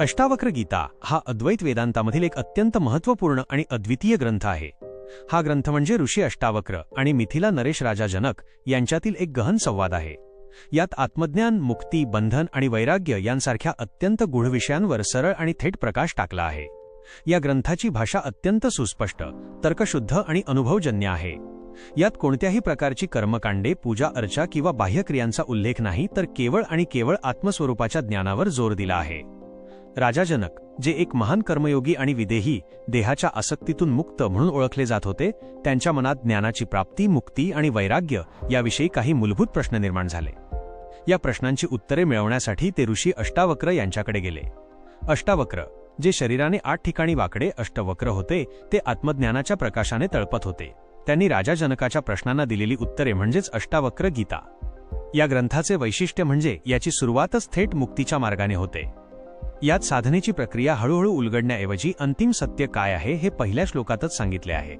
अष्टावक्र गीता हा अद्वैत वेदांतामधील एक अत्यंत महत्त्वपूर्ण आणि अद्वितीय ग्रंथ आहे. हा ग्रंथ म्हणजे ऋषी अष्टावक्र आणि मिथिला नरेश राजा जनक यांच्यातील एक गहन संवाद आहे. यात आत्मज्ञान मुक्ती बंधन आणि वैराग्य यांसारख्या अत्यंत गूढ विषयांवर सरळ आणि थेट प्रकाश टाकला आहे. या ग्रंथाची भाषा अत्यंत सुस्पष्ट तर्कशुद्ध आणि अनुभवजन्य आहे. यात कोणत्याही प्रकारची कर्मकांडे पूजा अर्चा किंवा बाह्यक्रियांचा उल्लेख नाही तर केवळ आणि केवळ आत्मस्वरूपाच्या ज्ञानावर जोर दिला आहे. राजाजनक जे एक महान कर्मयोगी आणि विदेही देहाच्या आसक्तीतून मुक्त म्हणून ओळखले जात होते त्यांच्या मनात ज्ञानाची प्राप्ती मुक्ती आणि वैराग्य याविषयी काही मूलभूत प्रश्न निर्माण झाले. या प्रश्नांची उत्तरे मिळवण्यासाठी ते ऋषी अष्टावक्र यांच्याकडे गेले. अष्टावक्र जे शरीराने आठ ठिकाणी वाकडे अष्टवक्र होते ते आत्मज्ञानाच्या प्रकाशाने तळपत होते. त्यांनी राजाजनकाच्या प्रश्नांना दिलेली उत्तरे म्हणजेच अष्टावक्र गीता. या ग्रंथाचे वैशिष्ट्य म्हणजे याची सुरुवातच थेट मुक्तीच्या मार्गाने होते. यात साधनेची प्रक्रिया हळूहळू उलगडण्याऐवजी अंतिम सत्य काय आहे हे पहिल्या श्लोकातच सांगितले आहे.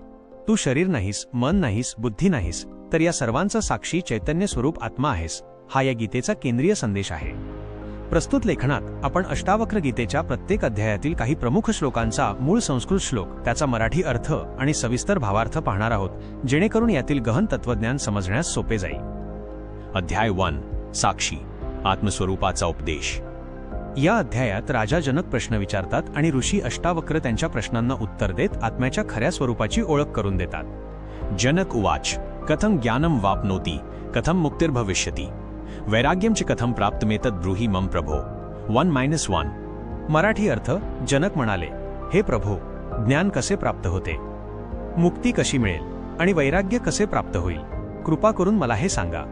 तू शरीर नाहीस मन नाहीस बुद्धी नाहीस तर या सर्वांचा साक्षी चैतन्य स्वरूप आत्मा आहेस हा या गीतेचा केंद्रीय संदेश आहे. प्रस्तुत लेखनात आपण अष्टावक्र गीतेच्या प्रत्येक अध्यायातील काही प्रमुख श्लोकांचा मूळ संस्कृत श्लोक त्याचा मराठी अर्थ आणि सविस्तर भावार्थ पाहणार आहोत जेणेकरून यातील गहन तत्वज्ञान समजण्यास सोपे जाईल. अध्याय वन साक्षी आत्मस्वरूपाचा उपदेश. या अध्यायात राजा जनक प्रश्न विचारतात आणि ऋषी अष्टावक्र त्यांच्या प्रश्नांना उत्तर देत आत्म्याच्या खऱ्या स्वरूपाची ओळख करून देतात. जनक उवाच कथम ज्ञानम वापनोती कथम मुक्तिर्भविष्यती वैराग्यमचे कथम प्राप्त मेतद ब्रूही मम प्रभो. One minus one. मराठी अर्थ जनक म्हणाले हे प्रभो ज्ञान कसे प्राप्त होते? मुक्ती कशी मिळेल? आणि वैराग्य कसे प्राप्त होईल? कृपा करून मला हे सांगा.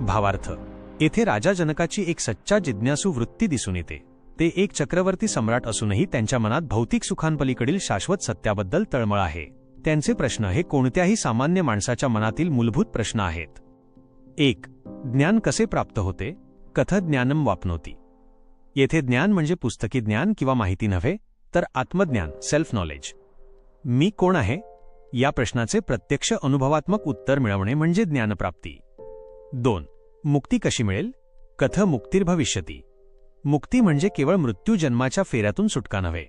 भावार्थ येथे राजा जनकाची एक सच्चा जिज्ञासू वृत्ती दिसून येते. ते एक चक्रवर्ती सम्राट असूनही त्यांच्या मनात भौतिक सुखांपलीकडील शाश्वत सत्याबद्दल तळमळ आहे. त्यांचे प्रश्न हे कोणत्याही सामान्य माणसाच्या मनातील मूलभूत प्रश्न आहेत. एक ज्ञान कसे प्राप्त होते? कथ ज्ञानम वापनोती. येथे ज्ञान म्हणजे पुस्तकी ज्ञान किंवा माहिती नव्हे तर आत्मज्ञान सेल्फ नॉलेज मी कोण आहे? या प्रश्नाचे प्रत्यक्ष अनुभवात्मक उत्तर मिळवणे म्हणजे ज्ञानप्राप्ती. दोन मुक्ती कशी मिळेल? कथ मुक्तिर्भविष्यती मुक्ती म्हणजे केवळ मृत्यू जन्माच्या फेऱ्यातून सुटका नव्हे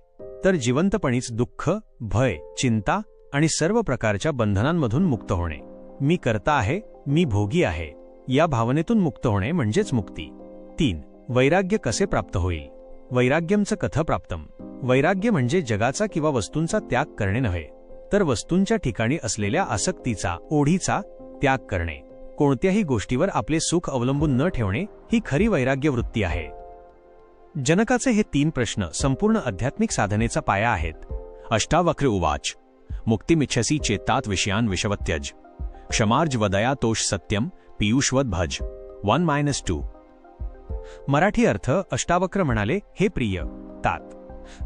तर जिवंतपणीच दुःख भय चिंता आणि सर्व प्रकारच्या बंधनांमधून मुक्त होणे. मी करता आहे मी भोगी आहे या भावनेतून मुक्त होणे म्हणजेच मुक्ती. तीन वैराग्य कसे प्राप्त होईल? वैराग्यमचं कथ प्राप्तम वैराग्य म्हणजे जगाचा किंवा वस्तूंचा त्याग करणे नव्हे तर वस्तूंच्या ठिकाणी असलेल्या आसक्तीचा ओढीचा त्याग करणे. कोणत्याही गोष्टीवर आपले सुख अवलंबून न ठेवणे ही खरी वैराग्य वृत्ती आहे. जनकाचे हे तीन प्रश्न संपूर्ण आध्यात्मिक साधनेचा पाया आहेत. अष्टावक्र उवाच. मुक्तिमिच्छसी चेतात विषयान विषवत्यज. क्षमार्ज वदया तोष सत्यम पियुषवत भज. One minus two. मराठी अर्थ अष्टावक्र म्हणाले हे प्रिय तात.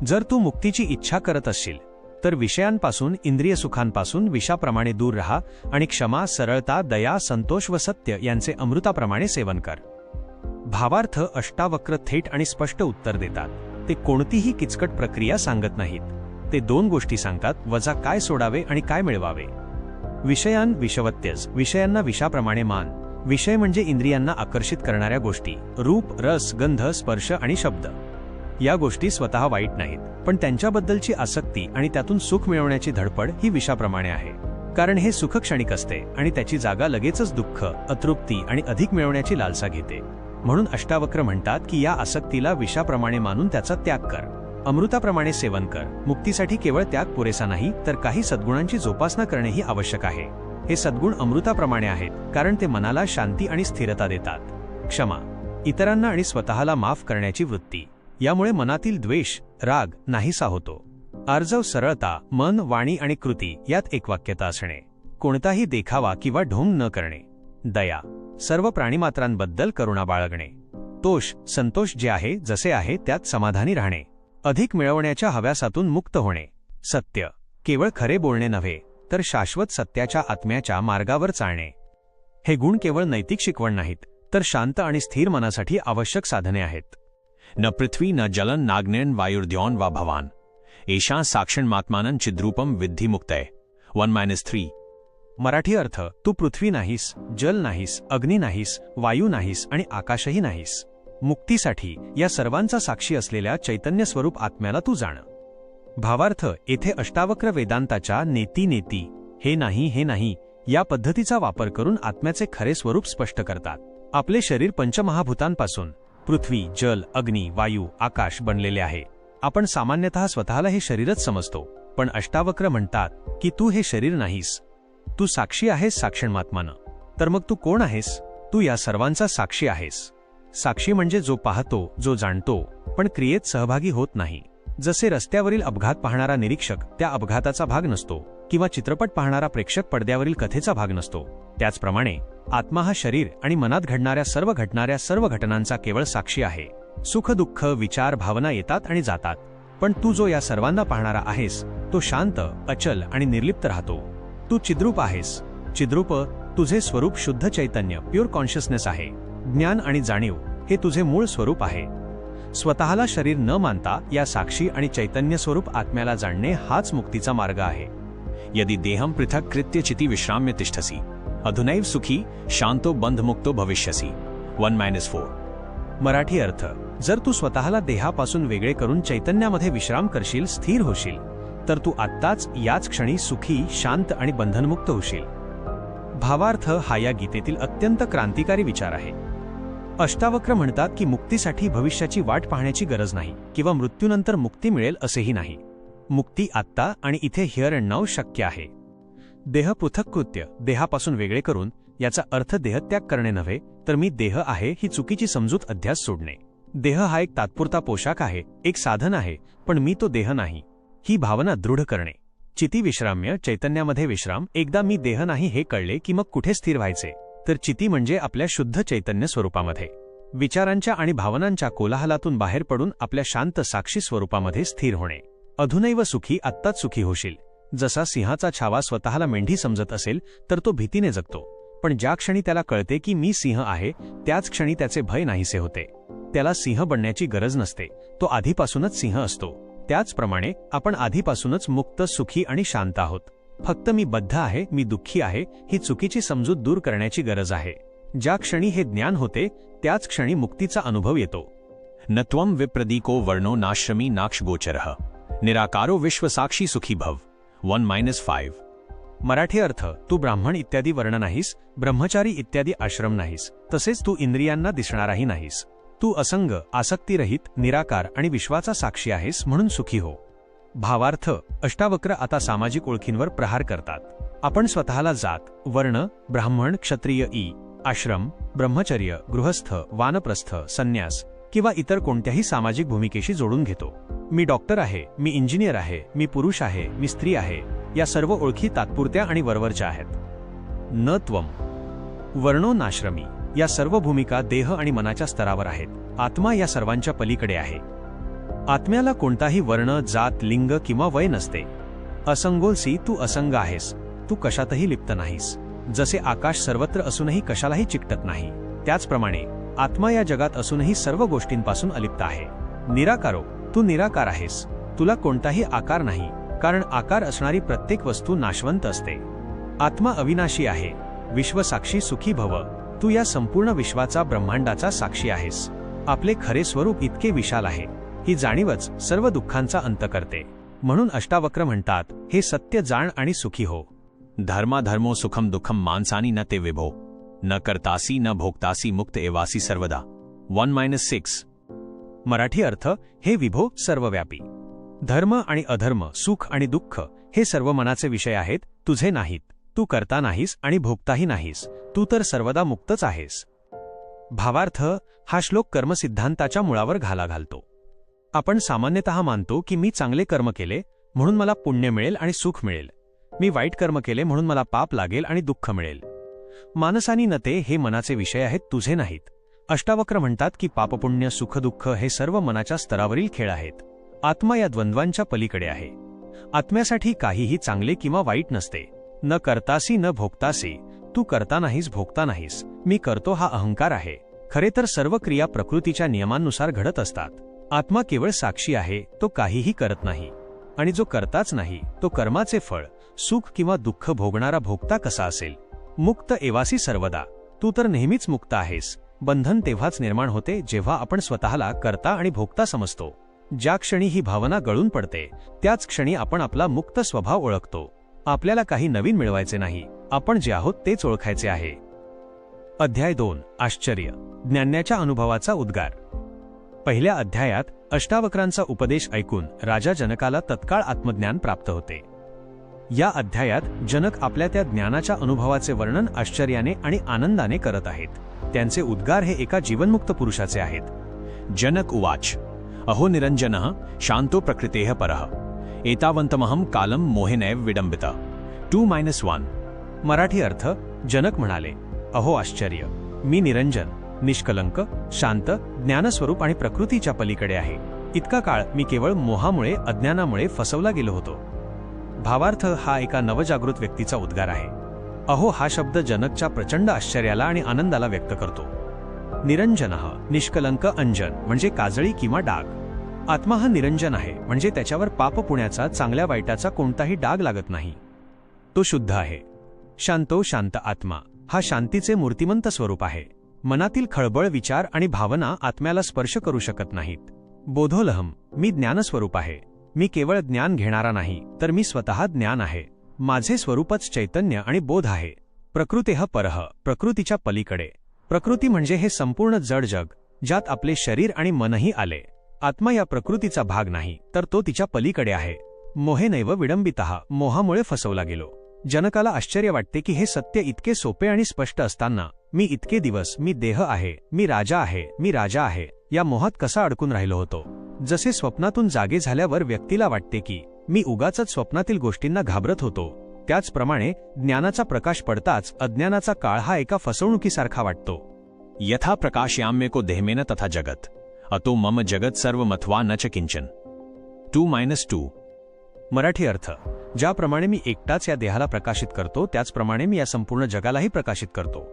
जर तू मुक्तीची इच्छा करत असशील तर विषयांपासून इंद्रिय सुखांपासून विषाप्रमाणे दूर राहा आणि क्षमा सरळता दया संतोष व सत्य यांचे अमृताप्रमाणे सेवन कर. भावार्थ अष्टावक्र थेट आणि स्पष्ट उत्तर देतात. ते कोणतीही किचकट प्रक्रिया सांगत नाहीत. ते दोन गोष्टी सांगतात वजा काय सोडावे आणि काय मिळवावे. विषयान विषवत्यज विषयांना विषाप्रमाणे मान. विषय म्हणजे इंद्रियांना आकर्षित करणाऱ्या गोष्टी. रूप रस गंध स्पर्श आणि शब्द. या गोष्टी स्वतः वाईट नाहीत. पण त्यांच्याबद्दलची आसक्ती आणि त्यातून सुख मिळवण्याची धडपड ही विषाप्रमाणे आहे. कारण हे सुख क्षणिक असते आणि त्याची जागा लगेचच दुःख अतृप्ती आणि अधिक मिळवण्याची लालसा घेते. म्हणून अष्टावक्र म्हणतात की या आसक्तीला विषाप्रमाणे मानून त्याचा त्याग कर. अमृताप्रमाणे सेवन कर. मुक्तीसाठी केवळ त्याग पुरेसा नाही तर काही सद्गुणांची जोपासना करणेही आवश्यक आहे. हे सद्गुण अमृताप्रमाणे आहेत कारण ते मनाला शांती आणि स्थिरता देतात. क्षमा. इतरांना आणि स्वतःला माफ करण्याची वृत्ती. यामुळे मनातील द्वेष राग नाहीसा होतो. आर्जव सरळता मन वाणी आणि कृती यात एकवाक्यता असणे. कोणताही देखावा किंवा ढोंग न करणे. दया सर्व प्राणीमात्रांबद्दल करुणा बाळगणे. तोष संतोष जे आहे जसे आहे त्यात समाधानी राहणे. अधिक मिळवण्याच्या हव्यासातून मुक्त होणे. सत्य केवळ खरे बोलणे नव्हे तर शाश्वत सत्याच्या आत्म्याच्या मार्गावर चालणे. हे गुण केवळ नैतिक शिकवण नाहीत तर शांत आणि स्थिर मनासाठी आवश्यक साधने आहेत. न पृथ्वी न जलन नाग्नेन वायुर्द्यौन वा भवान। एषा साक्षण मात्मानन चिद्रूपम विद्धी मुक्तय वन मायनस थ्री। मराठी अर्थ तू पृथ्वी नाहीस जल नाहीस अग्नी नाहीस वायू नाहीस आणि आकाशही नाहीस। मुक्तीसाठी या सर्वांचा साक्षी असलेल्या चैतन्य स्वरूप आत्म्याला तू जाण। भावार्थ येथे अष्टावक्र वेदांताच्या नेती नेती हे नाही हे नाही या पद्धतीचा वापर करून आत्म्याचे खरे स्वरूप स्पष्ट करतात। आपले शरीर पंचमहाभूतांपासून पृथ्वी जल अग्नी वायू आकाश बनलेले आहे. आपण सामान्यतः स्वतःला हे शरीरच समजतो पण अष्टावक्र म्हणतात की तू हे शरीर नाहीस. तू साक्षी आहेस साक्षणमात्मानं तर मग तू कोण आहेस? तू या सर्वांचा साक्षी आहेस. साक्षी म्हणजे जो पाहतो जो जाणतो पण क्रियेत सहभागी होत नाही. जसे रस्त्यावरील अपघात पाहणारा निरीक्षक त्या अपघाताचा भाग नसतो किंवा चित्रपट पाहणारा प्रेक्षक पडद्यावरील कथेचा भाग नसतो. त्याचप्रमाणे आत्मा हा शरीर आणि मनात घडणाऱ्या सर्व घडणाऱ्या सर्व घटनांचा केवळ साक्षी आहे. सुख दुःख विचार भावना येतात आणि जातात. पण तू जो या सर्वांना पाहणारा आहेस तो शांत अचल आणि निर्लिप्त राहतो. तू चिद्रूप आहेस. चिद्रूप तुझे स्वरूप शुद्ध चैतन्य प्युअर कॉन्शियसनेस आहे. ज्ञान आणि जाणीव हे तुझे मूळ स्वरूप आहे. स्वतःला शरीर न मानता या साक्षी आणि चैतन्य स्वरूप आत्म्याला जाणणे हाच मुक्तीचा मार्ग आहे. यदि देहम पृथक कृत्यचिती विश्राम्य तिष्ठसी अधुनैव सुखी शांतो बंधमुक्तो भविष्यसी. वन मायनस फोर मराठी अर्थ जर तू स्वतःला देहापासून वेगळे करून चैतन्यामध्ये विश्राम करशील स्थिर होशील तर तू आत्ताच याच क्षणी सुखी शांत आणि बंधनमुक्त होशील. भावार्थ हा या गीतेतील अत्यंत क्रांतिकारी विचार आहे. अष्टावक्र म्हणतात की मुक्तीसाठी भविष्याची वाट पाहण्याची गरज नाही किंवा मृत्यूनंतर मुक्ती मिळेल असेही नाही. मुक्ती आत्ता आणि इथे हिअर अँड नाव शक्य आहे. देह पृथक कृत्य देहापासून वेगळे करून याचा अर्थ देहत्याग करणे नव्हे तर मी देह आहे ही चुकीची समजूत अध्यास सोडणे. देह हा एक तात्पुरता पोशाख आहे एक साधन आहे पण मी तो देह नाही. ही भावना दृढ करणे. चिती विश्राम्य चैतन्यामध्ये विश्राम एकदा मी देह नाही हे कळले की मग कुठे स्थिर व्हायचे? तर चिती म्हणजे आपल्या शुद्ध चैतन्य स्वरूपामध्ये. विचारांच्या आणि भावनांच्या कोलाहलातून बाहेर पडून आपल्या शांत साक्षी स्वरूपामध्ये स्थिर होणे. अधुनैव सुखी आत्ताच सुखी होशील. जसा सिंहाचा छावा स्वतःला मेंढी समजत असेल तर तो भीतीने जगतो. पण ज्या क्षणी त्याला कळते की मी सिंह आहे त्याच क्षणी त्याचे भय नाहीसे होते. त्याला सिंह बनण्याची गरज नसते. तो आधीपासूनच सिंह असतो. त्याचप्रमाणे आपण आधीपासूनच मुक्त सुखी आणि शांत आहोत. फक्त मी बद्ध आहे मी दुःखी आहे ही चुकीची समजूत दूर करण्याची गरज आहे. ज्या क्षणी हे ज्ञान होते त्याच क्षणी मुक्तीचा अनुभव येतो. न त्वं विप्रदीको वर्णो नाश्रमी नाक्षगोचरः। निराकारो विश्वसाक्षी सुखी भव। वन मायनस फाईव्ह मराठी अर्थ तू ब्राह्मण इत्यादी वर्ण नाहीस ब्रह्मचारी इत्यादी आश्रम नाहीस तसेच तू इंद्रियांना दिसणाराही नाहीस. तू असंग आसक्तीरहित निराकार आणि विश्वाचा साक्षी आहेस म्हणून सुखी हो. भावार्थ अष्टावक्र आता सामाजिक ओळखींवर प्रहार करतात. आपण स्वतःला जात वर्ण ब्राह्मण क्षत्रिय ई आश्रम ब्रह्मचर्य गृहस्थ वानप्रस्थ संन्यास किंवा इतर कोणत्याही सामाजिक भूमिकेशी जोडून घेतो. मी डॉक्टर आहे मी इंजिनियर आहे मी पुरुष आहे मी स्त्री आहे या सर्व ओळखी तात्पुरत्या आणि वरवरच्या आहेत. न त्वम वर्णो नाश्रमी या सर्व भूमिका देह आणि मनाच्या स्तरावर आहेत. आत्मा या सर्वांच्या पलीकडे आहे. आत्म्याला कोणताही वर्ण जात लिंग किंवा वय नसते. असंगोलसी तू असंग आहेस. तू कशातही लिप्त नाहीस. जसे आकाश सर्वत्र असूनही कशालाही चिकटत नाही. त्याचप्रमाणे आत्मा या जगात असूनही सर्व गोष्टींपासून अलिप्त आहे. निराकारो तू निराकार आहेस. तुला कोणताही आकार नाही कारण आकार असणारी प्रत्येक वस्तू नाशवंत असते. आत्मा अविनाशी आहे. विश्वसाक्षी सुखी भव. तू या संपूर्ण विश्वाचा ब्रह्मांडाचा साक्षी आहेस. आपले खरे स्वरूप इतके विशाल आहे. ही जाणीवच सर्व दुःखांचा अंत करते. म्हणून अष्टावक्र म्हणतात हे सत्य जाण आणि सुखी हो. धर्माधर्मो सुखम दुःखम माणसानी न ते विभो. न करतासी न भोगतासी मुक्त एवासी सर्वदा. One minus six. मराठी अर्थ हे विभो सर्वव्यापी. धर्म आणि अधर्म सुख आणि दुःख हे सर्व मनाचे विषय आहेत तुझे नाहीत. तू करता नाहीस आणि भोगताही नाहीस. तू तर सर्वदा मुक्तच आहेस. भावार्थ हा श्लोक कर्मसिद्धांताच्या मुळावर घाला घालतो. आपण सामान्यतः मानतो की मी चांगले कर्म केले म्हणून मला पुण्य मिळेल आणि सुख मिळेल. मी वाईट कर्म केले म्हणून मला पाप लागेल आणि दुःख मिळेल. मानसानी नते हे मनाचे विषय आहेत तुझे नाहीत. अष्टावक्र म्हणतात की पापपुण्य सुखदुःख हे सर्व मनाच्या स्तरावरील खेळ आहेत. आत्मा या द्वंद्वांच्या पलीकडे आहे. आत्म्यासाठी काहीही चांगले किंवा वाईट नसते. न करतासी न भोगतासी. तू करता नाहीस भोगता नाहीस. मी करतो हा अहंकार आहे. खरे तर सर्व क्रिया प्रकृतीच्या नियमांनुसार घडत असतात. आत्मा केवळ साक्षी आहे तो काहीही करत नाही. आणि जो करताच नाही तो कर्माचे फळ सुख किंवा दुःख भोगणारा भोगता कसा असेल? मुक्त एवासी सर्वदा. तू तर नेहमीच मुक्त आहेस. बंधन तेव्हाच निर्माण होते जेव्हा आपण स्वतःला करता आणि भोगता समजतो. ज्या क्षणी ही भावना गळून पडते त्याच क्षणी आपण आपला मुक्त स्वभाव ओळखतो. आपल्याला काही नवीन मिळवायचे नाही. आपण जे आहोत तेच ओळखायचे आहे. अध्याय दोन. आश्चर्य. ज्ञानाच्या अनुभवाचा उद्गार. पहिल्या अध्यायात अष्टावक्रांचा उपदेश ऐकून राजा जनकाला तत्काळ आत्मज्ञान प्राप्त होते. या अध्यायात जनक आपल्या त्या ज्ञानाच्या अनुभवाचे वर्णन आश्चर्याने आणि आनंदाने करत आहेत. त्यांचे उद्गार हे एका जीवनमुक्त पुरुषाचे आहेत. जनक उवाच. अहो निरंजन शांतो प्रकृतेह परः. एतावंतमहम कालम मोहेनैव विडंबित टू मायनस वन. मराठी अर्थ जनक म्हणाले अहो आश्चर्य मी निरंजन. निष्कलंक शांत ज्ञानस्वरूप आणि प्रकृतीच्या पलीकडे आहे. इतका काळ मी केवळ मोहामुळे अज्ञानामुळे फसवला गेलो होतो. भावार्थ हा एका नवजागृत व्यक्तीचा उद्गार आहे. अहो हा शब्द जनकच्या प्रचंड आश्चर्याला आणि आनंदाला व्यक्त करतो. निरंजन निष्कलंक अंजन म्हणजे काजळी किंवा डाग. आत्मा हा निरंजन आहे म्हणजे त्याच्यावर पाप पुण्याचा चांगल्या वाईटाचा कोणताही डाग लागत नाही. तो शुद्ध आहे. शांतो शांत आत्मा. हा शांतीचे मूर्तिमंत स्वरूप आहे. मनातील खळबळ विचार आणि भावना आत्म्याला स्पर्श करू शकत नाहीत. बोधोलहम मी ज्ञानस्वरूप आहे. मी केवळ ज्ञान घेणारा नाही तर मी स्वतः ज्ञान आहे. माझे स्वरूपच चैतन्य आणि बोध आहे. प्रकृतेह परह प्रकृतीच्या पलीकडे. प्रकृती म्हणजे हे संपूर्ण जड जग ज्यात आपले शरीर आणि मनही आले. आत्मा या प्रकृतीचा भाग नाही तर तो तिच्या पलीकडे आहे. मोहेनैव विडंबितः मोहामुळे फसवला गेलो. जनकाला आश्चर्य वाटते की हे सत्य इतके सोपे आणि स्पष्ट असताना मी इतके दिवस मी देह आहे मी राजा आहे मी राजा आहे या मोहात कसा अडकून राहिलो होतो? जसे स्वप्नातून जागे झाल्यावर व्यक्तीला वाटते की मी उगाच स्वप्नातील गोष्टींना घाबरत होतो. त्याचप्रमाणे ज्ञानाचा प्रकाश पडताच अज्ञानाचा काळ हा एका फसवणुकीसारखा वाटतो. यथा प्रकाशयाम्य को देहमेन तथा जगत अतो मम जगत सर्व मथवा न च किंचन टू मायनस टू मराठी अर्थ. ज्याप्रमाणे मी एकटाच या देहाला प्रकाशित करतो त्याचप्रमाणे मी या संपूर्ण जगालाही प्रकाशित करतो.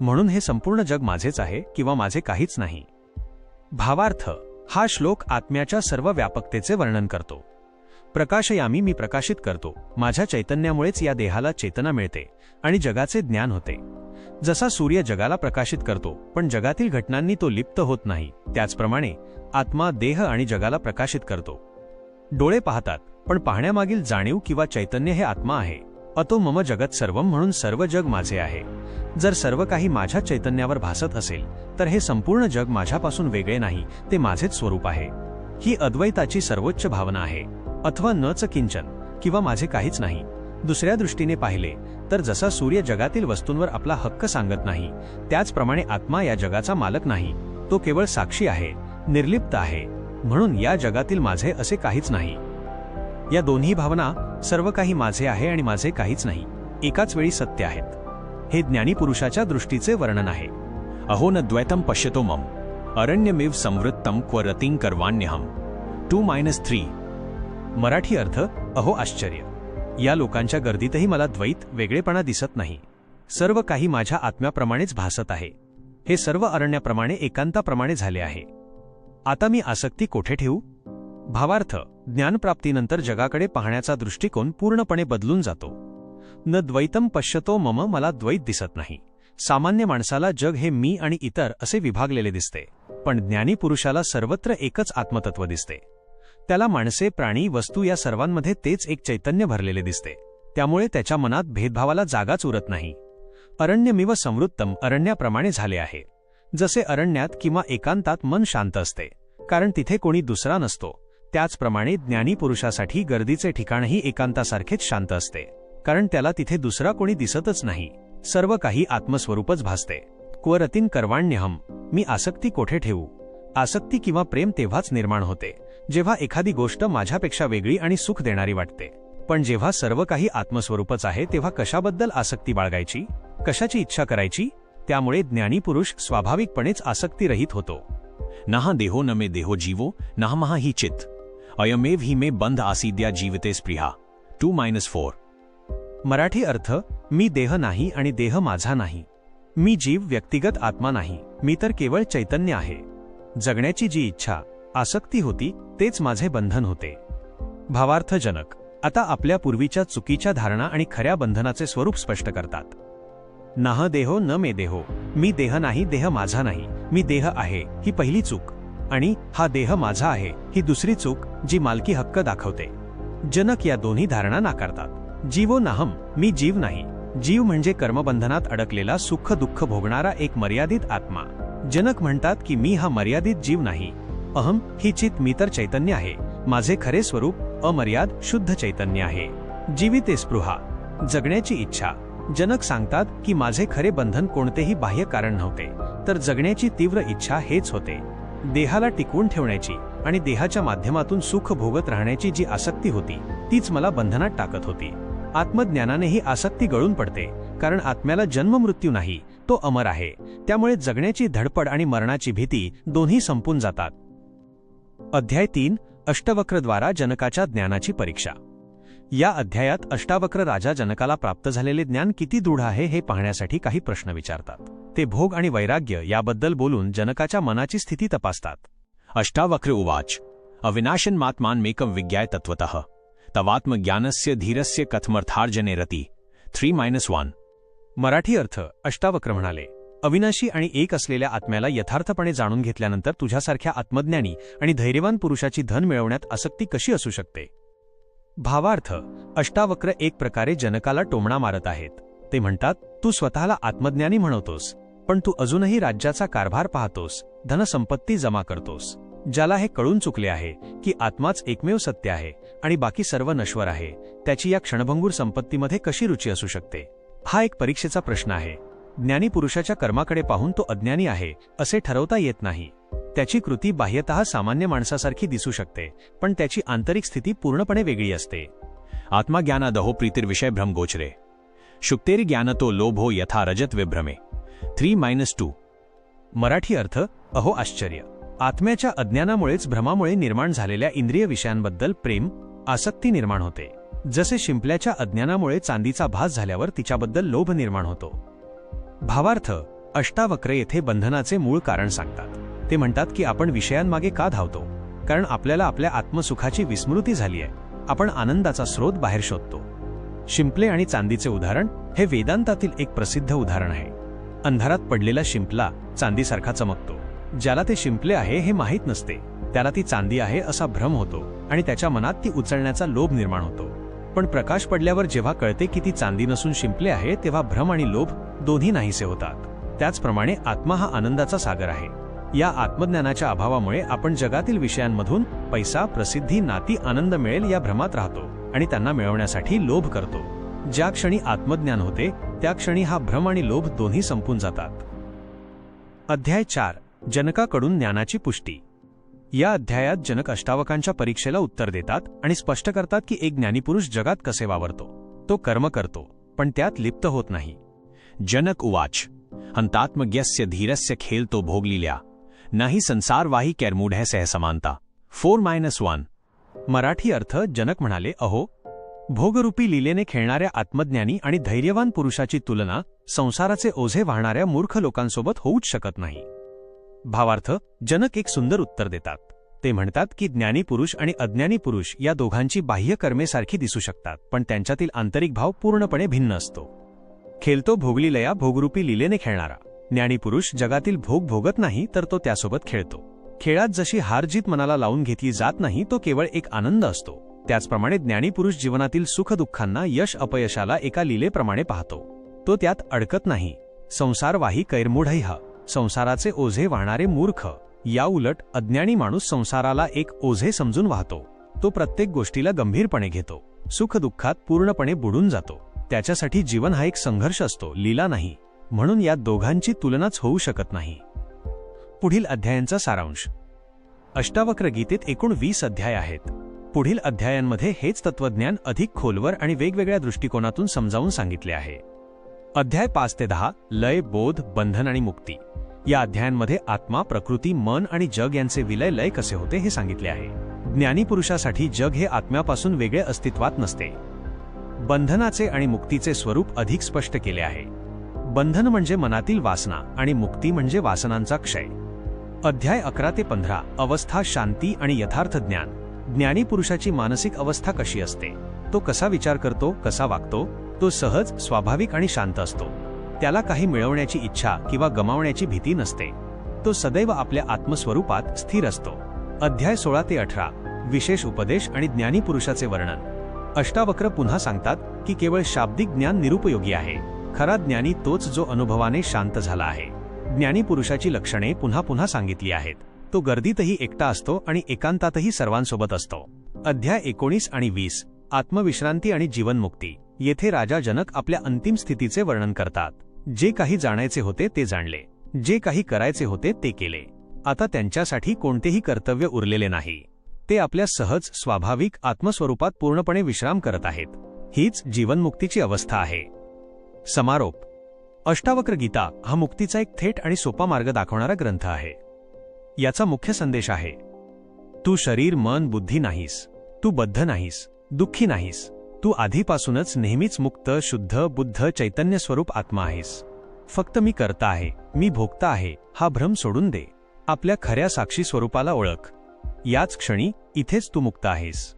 म्हणून हे संपूर्ण जग माझेच आहे किंवा माझे काहीच नाही. भावार्थ. हा श्लोक आत्म्याच्या सर्व व्यापकतेचे वर्णन करतो. प्रकाशयामी मी प्रकाशित करतो. माझ्या चैतन्यामुळेच या देहाला चेतना मिळते आणि जगाचे ज्ञान होते. जसा सूर्य जगाला प्रकाशित करतो पण जगातील घटनांनी तो लिप्त होत नाही त्याचप्रमाणे आत्मा देह आणि जगाला प्रकाशित करतो. डोळे पाहतात. पण पाहण्यामागील जाणीव किंवा चैतन्य हे आत्मा आहे. अतो मम जगत सर्वम म्हणून सर्व जग माझे आहे. जर सर्व काही माझ्या चैतन्यावर भासत असेल तर हे संपूर्ण जग माझ्यापासून वेगळे नाही ते माझेच स्वरूप आहे. ही अद्वैताची सर्वोच्च भावना आहे. अथवा नच किंचन किंवा माझे काहीच नाही. दुसऱ्या दृष्टीने पाहिले तर जसा सूर्य जगातील वस्तूंवर आपला हक्क सांगत नाही त्याचप्रमाणे आत्मा या जगाचा मालक नाही. तो केवळ साक्षी आहे निर्लिप्त आहे. म्हणून या जगातील माझे असे काहीच नाही. या दोन्ही भावना सर्व काही माझे आहे आणि माझे काहीच नाही. एकाच वेळी सत्य आहेत. हे ज्ञानी पुरुषाच्या दृष्टीचे वर्णन आहे. अहो न द्वैतम पश्यतो मम. अरण्यमेव संवृत्तम क्व रतिं कर्वाण्यहम टू मायनस थ्री. मराठी अर्थ अहो आश्चर्य. या लोकांच्या गर्दीतही मला द्वैत वेगळेपणा दिसत नाही. सर्व काही माझ्या आत्म्याप्रमाणेच भासत आहे. हे सर्व अरण्याप्रमाणे एकांताप्रमाणे झाले आहे. आता मी आसक्ती कोठे ठेवू? भावार्थ ज्ञानप्राप्तीनंतर जगाकडे पाहण्याचा दृष्टिकोन पूर्णपणे बदलून जातो. न द्वैतम पश्यतो मम मला द्वैत दिसत नाही. सामान्य माणसाला जग हे मी आणि इतर असे विभागलेले दिसते. पण ज्ञानी पुरुषाला सर्वत्र एकच आत्मतत्व दिसते. त्याला माणसे प्राणी वस्तू या सर्वांमध्ये तेच एक चैतन्य भरलेले दिसते. त्यामुळे त्याच्या मनात भेदभावाला जागाच उरत नाही. अरण्यमिव समृत्तम अरण्याप्रमाणे झाले आहे. जसे अरण्यात किंवा एकांतात मन शांत असते. कारण तिथे कोणी दुसरा नसतो. त्याचप्रमाणे ज्ञानी पुरुषासाठी गर्दीचे ठिकाणही एकांतासारखेच शांत असते. कारण त्याला तिथे दुसरा कोणी दिसतच नाही. सर्व काही आत्मस्वरूपच भासते. क्वरतीन कर्वाण्यहम मी आसक्ती कोठे ठेवू? आसक्ती किंवा प्रेम तेव्हाच निर्माण होते जेव्हा एखादी गोष्ट माझ्यापेक्षा वेगळी आणि सुख देणारी वाटते. पण जेव्हा सर्व काही आत्मस्वरूपच आहे तेव्हा कशाबद्दल आसक्ती बाळगायची? कशाची इच्छा करायची? त्यामुळे ज्ञानी पुरुष स्वाभाविकपणेच आसक्तीरहित होतो. नहा देहो न मे देहो जीवो नह महा ही चित अयमेव ही मे बंध आसीद्या जीवते Spriha. Two minus four. Marathi अर्थ मी देह नाही आणि देह माझा नाही. मी जीव व्यक्तिगत आत्मा नाही. मी तर केवळ चैतन्य आहे. जगण्याची जी इच्छा आसक्ती होती तेच माझे बंधन होते. भावार्थजनक आता आपल्या पूर्वीच्या चुकीच्या धारणा आणि खऱ्या बंधनाचे स्वरूप स्पष्ट करतात. नाह देहो न मे देहो. मी देह नाही देह माझा नाही. मी देह आहे ही पहिली चूक. आणि हा देह माझा आहे ही दुसरी चूक जी मालकी हक्क दाखवते. जनक या दोन्ही धारणा नाकारतात. जीवो नाहम मी जीव नाही. जीव म्हणजे कर्मबंधनात अडकलेला सुख दुःख भोगणारा एक मर्यादित आत्मा. जनक म्हणतात की मी हा मर्यादित जीव नाही. अहम ही चित मी तर चैतन्य आहे. माझे खरे स्वरूप अमर्याद शुद्ध चैतन्य आहे. जीविते स्पृहा. जगण्याची इच्छा. जनक सांगतात की माझे खरे बंधन कोणतेही बाह्य कारण नव्हते. तर जगण्याची तीव्र इच्छा हेच होते. देहाला टिकवून ठेवण्याची आणि देहाच्या माध्यमातून सुख भोगत राहण्याची जी आसक्ती होती तीच मला बंधनात टाकत होती. आत्मज्ञानाने ही आसक्ती गळून पडते कारण आत्म्याला जन्म मृत्यू नाही तो अमर आहे. त्यामुळे जगण्याची धडपड आणि मरणाची भीती दोन्ही संपून जातात. अध्याय तीन अष्टवक्रद्वारा जनकाच्या ज्ञानाची परीक्षा. या अध्यायात अष्टावक्र राजा जनकाला प्राप्त झालेले ज्ञान किती दृढ आहे हे पाहण्यासाठी काही प्रश्न विचारतात. ते भोग आणि वैराग्य याबद्दल बोलून जनकाच्या मनाची स्थिती तपासतात. अष्टावक्र उवाच. अविनाशन्मात्मान्मेकं विज्ञाय तत्त्वतः. तवात्मज्ञानस्य धीरस्य कथमर्थार्जने रती. Three minus one. मराठी अर्थ अष्टावक्र म्हणाले अविनाशी आणि एक असलेल्या आत्म्याला यथार्थपणे जाणून घेतल्यानंतर तुझ्यासारख्या आत्मज्ञानी आणि धैर्यवान पुरुषाची धन मिळवण्यात आसक्ती कशी असू शकते? भावार्थ अष्टावक्र एक प्रकारे जनकाला टोमणा मारत आहेत. ते म्हणतात तू स्वतःला आत्मज्ञानी म्हणवतोस पण तू अजूनही राज्याचा कारभार पाहतोस धनसंपत्ती जमा करतोस ज्याला हे कळून चुकले आहे की आत्माच एकमेव सत्य आहे आणि बाकी सर्व नश्वर आहे त्याची या क्षणभंगूर संपत्तीमध्ये कशी रुची असू शकते? हा एक परीक्षेचा प्रश्न आहे. ज्ञानी पुरुषाच्या कर्माकडे पाहून तो अज्ञानी आहे असे ठरवता येत नाही. त्याची कृती बाह्यतः सामान्य माणसासारखी दिसू शकते पण त्याची आंतरिक स्थिती पूर्णपणे वेगळी असते. आत्मज्ञानादहो प्रीतीर्विषय भ्रम गोचरे। शुक्तेरी ज्ञानतो लोभो यथा रजत विभ्रमे. थ्री मायनस टू मराठी अर्थ अहो आश्चर्य. आत्म्याच्या अज्ञानामुळेच भ्रमामुळे निर्माण झालेल्या इंद्रिय विषयांबद्दल प्रेम आसक्ती निर्माण होते. जसे शिंपल्याच्या अज्ञानामुळे चांदीचा भास झाल्यावर तिच्याबद्दल लोभ निर्माण होतो. भावार्थ अष्टावक्र येथे बंधनाचे मूळ कारण सांगतात. ते म्हणतात की आपण विषयांमागे का धावतो? कारण आपल्याला आपल्या आत्मसुखाची विस्मृती झाली आहे आपण आनंदाचा स्रोत बाहेर शोधतो. शिंपले आणि चांदीचे उदाहरण हे वेदांतातील एक प्रसिद्ध उदाहरण आहे. अंधारात पडलेला शिंपला चांदीसारखा चमकतो. ज्याला ते शिंपले आहे हे माहीत नसते. त्याला ती चांदी आहे असा भ्रम होतो आणि त्याच्या मनात ती उचलण्याचा लोभ निर्माण होतो. पण प्रकाश पडल्यावर जेव्हा कळते की ती चांदी नसून शिंपले आहे तेव्हा भ्रम आणि लोभ दोन्ही नाहीसे होतात. त्याचप्रमाणे आत्मा हा आनंदाचा सागर आहे. या आत्मज्ञानाच्या अभावामुळे आपण जगातील विषयांमधून पैसा प्रसिद्धी नाती आनंद मिळेल या भ्रमात राहतो. आणि त्यांना मिळवण्यासाठी लोभ करतो. ज्या क्षणी आत्मज्ञान होते त्या क्षणी हा भ्रम आणि लोभ दोन्ही संपून जातात. अध्याय चार. जनकाकडून ज्ञानाची पुष्टी. या अध्यायात जनक अष्टावकांच्या परीक्षेला उत्तर देतात आणि स्पष्ट करतात की एक ज्ञानीपुरुष जगात कसे वावरतो. तो कर्म करतो पण त्यात लिप्त होत नाही. जनक उवाच. हंतात्मज्ञस्य धीरस्य खेल तो भोगलिल्या. नाही संसारवाही कैरमूढ सह समानता फोर मायनस वन. मराठी अर्थ जनक म्हणाले अहो भोगरूपी लीलेने खेळणाऱ्या आत्मज्ञानी आणि धैर्यवान पुरुषाची तुलना संसाराचे ओझे वाहणाऱ्या मूर्ख लोकांसोबत होऊच शकत नाही. भावार्थ जनक एक सुंदर उत्तर देतात. ते म्हणतात की ज्ञानी पुरुष आणि अज्ञानी पुरुष या दोघांची बाह्य दिसू शकतात पण त्यांच्यातील आंतरिक भाव पूर्णपणे भिन्न असतो. खेळतो भोगलीलया भोगरूपी लीलेने खेळणारा. ज्ञानी पुरुष जगातील भोग भोगत नाही तर तो त्यासोबत खेळतो. खेळात जशी हारजीत मनाला लावून घेतली जात नाही तो केवळ एक आनंद असतो. त्याचप्रमाणे ज्ञानीपुरुष जीवनातील सुखदुःखांना यश अपयशाला एका लीलेप्रमाणे पाहतो. तो त्यात अडकत नाही. संसारवाही कैरमूढैह संसाराचे ओझे वाहणारे मूर्ख याउलट अज्ञानी माणूस संसाराला एक ओझे समजून वाहतो. तो प्रत्येक गोष्टीला गंभीरपणे घेतो. सुखदुःखात पूर्णपणे बुडून जातो. त्याच्यासाठी जीवन हा एक संघर्ष असतो लीला नाही. म्हणून या दोघांची तुलनाच होऊ शकत नाही. पुढील अध्यायांचा सारांश. अष्टावक्र गीतेत एकूण वीस अध्याय आहेत. पुढील अध्यायांमध्ये हेच तत्वज्ञान अधिक खोलवर आणि वेगवेगळ्या दृष्टिकोनातून समजावून सांगितले आहे. अध्याय पाच ते दहा लय बोध बंधन आणि मुक्ती. या अध्यायांमध्ये आत्मा प्रकृती मन आणि जग यांचे विलय लय कसे होते हे सांगितले आहे. ज्ञानी पुरुषासाठी जग हे आत्म्यापासून वेगळे अस्तित्वात नसते. बंधनाचे आणि मुक्तीचे स्वरूप अधिक स्पष्ट केले आहे. बंधन म्हणजे मनातील वासना आणि मुक्ती म्हणजे वासनांचा क्षय. अध्याय अकरा ते पंधरा. अवस्था शांती आणि यथार्थ ज्ञान. ज्ञानी पुरुषाची मानसिक अवस्था कशी असते? तो कसा विचार करतो कसा वागतो? तो सहज स्वाभाविक आणि शांत असतो. त्याला काही मिळवण्याची इच्छा किंवा गमावण्याची भीती नसते. तो सदैव आपल्या आत्मस्वरूपात स्थिर असतो. अध्याय सोळा ते अठरा. विशेष उपदेश आणि ज्ञानी पुरुषाचे वर्णन. अष्टावक्र पुन्हा सांगतात की केवळ शाब्दिक ज्ञान निरुपयोगी आहे. खरा ज्ञानी तोच जो अनुभवाने शांत झाला आहे. ज्ञानीपुरुषाची लक्षणे पुन्हा पुन्हा सांगितली आहेत. तो गर्दीतही एकटा असतो आणि एकांतातही सर्वांसोबत असतो. अध्याय एकोणीस आणि वीस. आत्मविश्रांती आणि जीवनमुक्ती. येथे राजा जनक आपल्या अंतिम स्थितीचे वर्णन करतात. जे काही जाणायचे होते ते जाणले. जे काही करायचे होते ते केले. आता त्यांच्यासाठी कोणतेही कर्तव्य उरलेले नाही. ते आपल्या सहज स्वाभाविक आत्मस्वरूपात पूर्णपणे विश्राम करत आहेत. हीच जीवनमुक्तीची अवस्था आहे. समारोप. अष्टावक्र गीता हा मुक्तीचा एक थेट आणि सोपा मार्ग दाखवणारा ग्रंथ आहे. याचा मुख्य संदेश आहे. तू शरीर मन बुद्धी नाहीस. तू बद्ध नाहीस. दुःखी नाहीस. तू आधीपासूनच नेहमीच मुक्त शुद्ध बुद्ध चैतन्य स्वरूप आत्मा आहेस. फक्त मी करता आहे. मी भोगता आहे. हा भ्रम सोडून दे. आपल्या खऱ्या साक्षी स्वरूपाला ओळख. याच क्षणी इथेच तू मुक्त आहेस.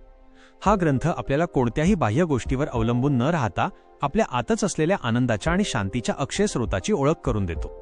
हा ग्रंथ आपल्याला कोणत्याही बाह्य गोष्टीवर अवलंबून न राहता आपल्या आतच असलेल्या आनंदाच्या आणि शांतीच्या अक्षय स्रोताची ओळख करून देतो.